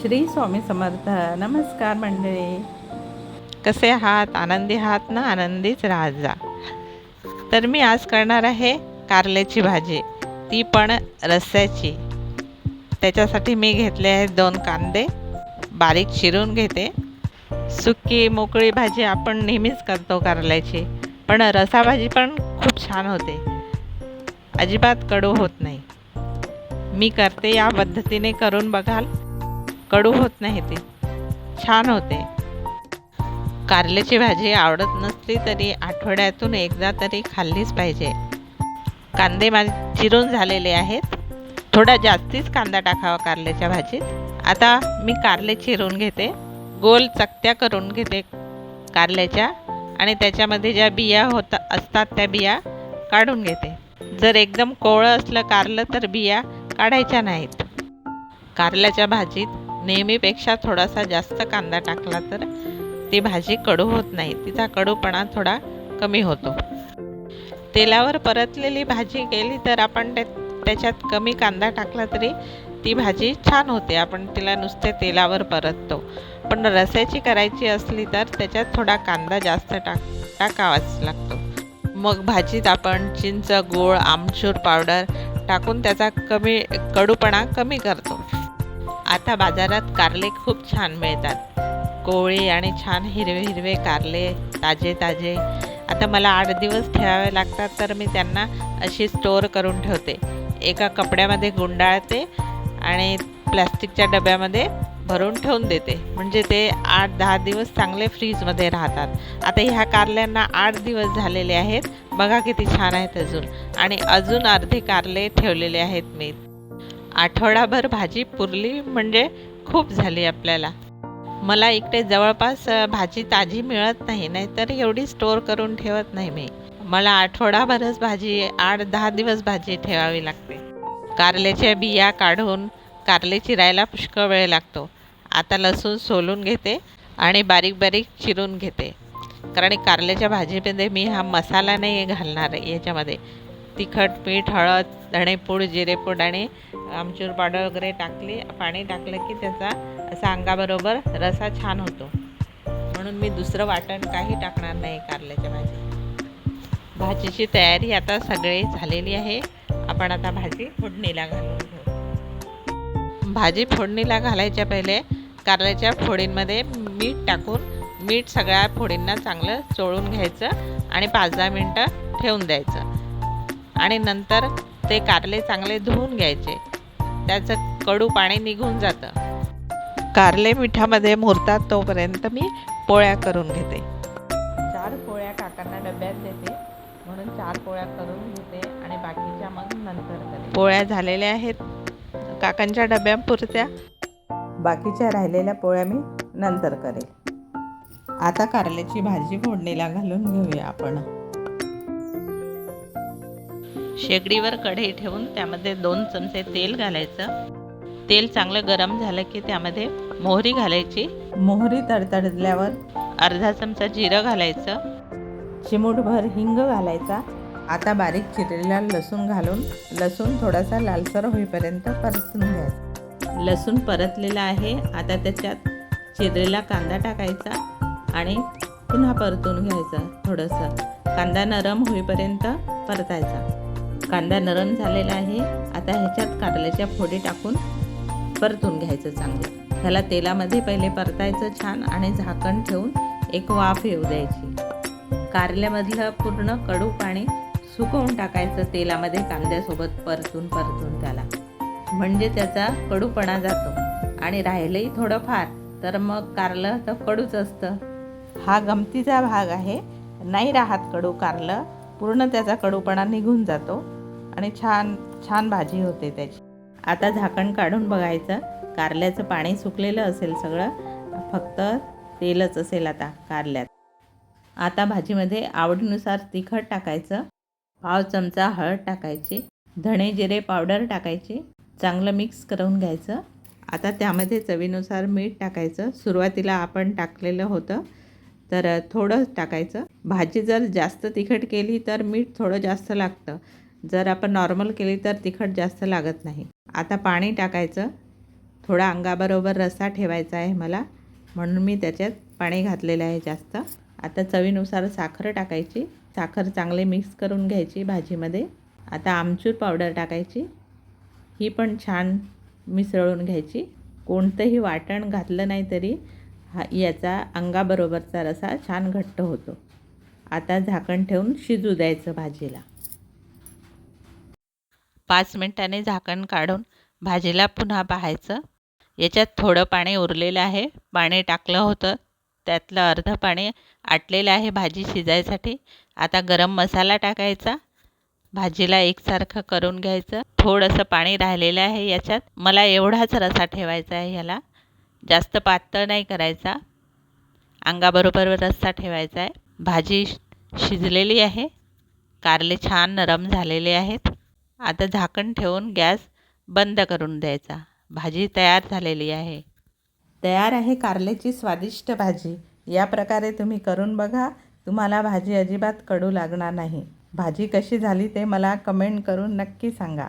श्री स्वामी समर्थ. नमस्कार मंडळी. कसे आहात? आनंदी आहात ना? आनंदीच राहत जा तर मी आज करणार आहे कारल्याची भाजी. ती पण रस्स्याची त्याच्यासाठी मी घेतले आहेत दोन कांदे. बारीक चिरून घेते. सुकी मोकळी भाजी आपण नेहमीच करतो कारल्याची. पण रसाभाजी पण खूप छान होते. अजिबात कडू होत नाही. मी करते या पद्धतीने करून बघाल. कडू होत नाही ती. छान होते. कारल्याची भाजी आवडत नसली तरी आठवड्यातून एकदा तरी खाल्लीच पाहिजे. कांदे माझे चिरून झालेले आहेत. थोडा जास्तीच कांदा टाकावा कारल्याच्या भाजीत. आता मी कारले चिरून घेते. गोल चकत्या करून घेते कारल्याच्या आणि त्याच्यामध्ये ज्या बिया होता असतात त्या बिया काढून घेते. जर एकदम कोवळं असलं कारलं तर बिया काढायच्या नाहीत. कारल्याच्या भाजीत नेहमीपेक्षा थोडासा जास्त कांदा टाकला तर ती भाजी कडू होत नाही. तिचा कडूपणा थोडा कमी होतो. तेलावर परतलेली भाजी केली तर आपण त्याच्यात कमी कांदा टाकला तरी ती भाजी छान होते. आपण तिला नुसते तेलावर परततो. पण रस्याची करायची असली तर त्याच्यात थोडा कांदा जास्त टाक टाकावाच लागतो. मग भाजीत आपण चिंच गोळ आमचूर पावडर टाकून त्याचा कमी कडूपणा कमी करतो. आता बाजारात कारले खूप छान मिळतात. कोवळी आणि छान हिरवे हिरवे कारले ताजे ताजे. आता मला आठ दिवस ठेवावे लागतात तर मी त्यांना अशी स्टोअर करून ठेवते. एका कपड्यामध्ये गुंडाळते आणि प्लॅस्टिकच्या डब्यामध्ये भरून ठेवून देते. म्हणजे ते आठ दहा दिवस चांगले फ्रीजमध्ये राहतात. आता ह्या कारल्यांना आठ दिवस झालेले आहेत. बघा किती छान आहेत अजून. आणि अजून अर्धे कारले ठेवलेले आहेत मी. आठवडाभर भाजी पुरली म्हणजे खूप झाली आपल्याला. मला इकडे जवळपास भाजी ताजी मिळत नाही नाहीतर एवढी स्टोअर करून ठेवत नाही मी. मला आठवडाभरच भाजी आठ दहा दिवस भाजी ठेवावी लागते. कारल्याच्या बिया काढून कारले चिरायला पुष्कळ वेळ लागतो. आता लसूण सोलून घेते आणि बारीक बारीक चिरून घेते. कारण कारल्याच्या भाजीमध्ये मी हा मसाला नाही घालणार आहे याच्यामध्ये. तिखट मीठ हळद धणेपूड जिरेपूड आणि आमचूर पावडर वगैरे टाकली. पाणी टाकलं की त्याचा असा अंगाबरोबर रसा छान होतो. म्हणून मी दुसरं वाटण काही टाकणार नाही कारल्याच्या भाजी. भाजीची तयारी आता सगळी झालेली आहे. आपण आता भाजी फोडणीला घालून घेऊ. भाजी फोडणीला घालायच्या पहिले कारल्याच्या फोडींमध्ये मीठ टाकून मीठ सगळ्या फोडींना चांगलं चोळून घ्यायचं आणि पाच दहा मिनटं ठेवून द्यायचं. आणि नंतर ते कारले चांगले धुवून घ्यायचे. त्याचं कडू पाणी निघून जातं. कारले मिठामध्ये मुरतात तोपर्यंत मी पोळ्या करून घेते. चार पोळ्या काकांना डब्यात देते. म्हणून चार पोळ्या करून घेते आणि बाकीच्या मग नंतर पोळ्या झालेल्या आहेत. काकांच्या डब्यापुरत्या बाकीच्या राहिलेल्या पोळ्या मी नंतर करेल आता कारल्याची भाजी फोडणीला घालून घेऊया आपण. शेगडीवर कढई ठेवून त्यामध्ये दोन चमचे तेल घालायचं. तेल चांगलं गरम झालं की त्यामध्ये मोहरी घालायची. मोहरी तडतडल्यावर अर्धा चमचा जिरं घालायचं. चिमूटभर हिंग घालायचा. आता बारीक चिरलेला लसूण घालून लसूण थोडासा लालसर होईपर्यंत परतून घ्यायचा. लसूण परतलेला आहे. आता त्याच्यात चिरलेला कांदा टाकायचा आणि पुन्हा परतून घ्यायचा थोडंसं. कांदा नरम होईपर्यंत परतायचा. कांदा नरम झालेला आहे. आता ह्याच्यात कारल्याच्या फोडी टाकून परतून घ्यायचं चांगलं. ह्याला तेलामध्ये पहिले परतायचं छान आणि झाकण ठेवून एक वाफ येऊ द्यायची. कारल्यामधलं पूर्ण कडू पाणी सुकवून टाकायचं तेलामध्ये कांद्यासोबत परतून परतून त्याला. म्हणजे त्याचा कडूपणा जातो आणि राहिलंही थोडंफार तर मग कारलं तर कडूच असतं. हा गमतीचा भाग आहे. नाही राहत कडू कारलं. पूर्ण त्याचा कडूपणा निघून जातो आणि छान छान भाजी होते त्याची. आता झाकण काढून बघायचं. कारल्याचं पाणी सुकलेलं असेल सगळं फक्त तेलच असेल आता कारल्यात. आता भाजीमध्ये आवडीनुसार तिखट टाकायचं. पाव चमचा हळद टाकायची. धणे जिरे पावडर टाकायची. चांगलं मिक्स करून घ्यायचं. आता त्यामध्ये चवीनुसार मीठ टाकायचं. सुरुवातीला आपण टाकलेलं होतं. तर थोडं टाकायचं. भाजी जर जास्त तिखट केली तर मीठ थोडं जास्त लागतं. जर आपण नॉर्मल केली तर तिखट जास्त लागत नाही. आता पाणी टाकायचं. थोडा अंगाबरोबर रस्सा ठेवायचा आहे मला. म्हणून मी त्याच्यात पाणी घातलेलं आहे जास्त. आता चवीनुसार साखर टाकायची. साखर चांगले मिक्स करून घ्यायची भाजीमध्ये. आता आमचूर पावडर टाकायची. ही पण छान मिसळून घ्यायची. कोणतंही वाटण घातलं नाही तरी हा याचा अंगाबरोबरचा रसा छान घट्ट होतो. आता झाकण ठेवून शिजू द्यायचं भाजीला. पाच मिनटाने झाकण काढून भाजीला पुन्हा पाहायचं. याच्यात थोडं पाणी उरलेलं आहे. पाणी टाकलं होतं. त्यातलं अर्धं पाणी आटलेलं आहे भाजी शिजायसाठी. आता गरम मसाला टाकायचा. भाजीला एकसारखं करून घ्यायचं. थोडंसं पाणी राहिलेलं आहे याच्यात. मला एवढाच रसा ठेवायचा आहे ह्याला. जास्त पातळ नाही करायचा. अंगाबरोबर रस्सा ठेवायचा आहे. भाजी शिजलेली आहे. कारले छान नरम झालेले आहेत. आता झाकण ठेवून गॅस बंद करून द्यायचा. भाजी तयार झालेली आहे. तयार आहे कारल्याची स्वादिष्ट भाजी. या प्रकारे तुम्ही करून बघा. तुम्हाला भाजी अजिबात कडू लागणार नाही. भाजी कशी झाली ते मला कमेंट करून नक्की सांगा.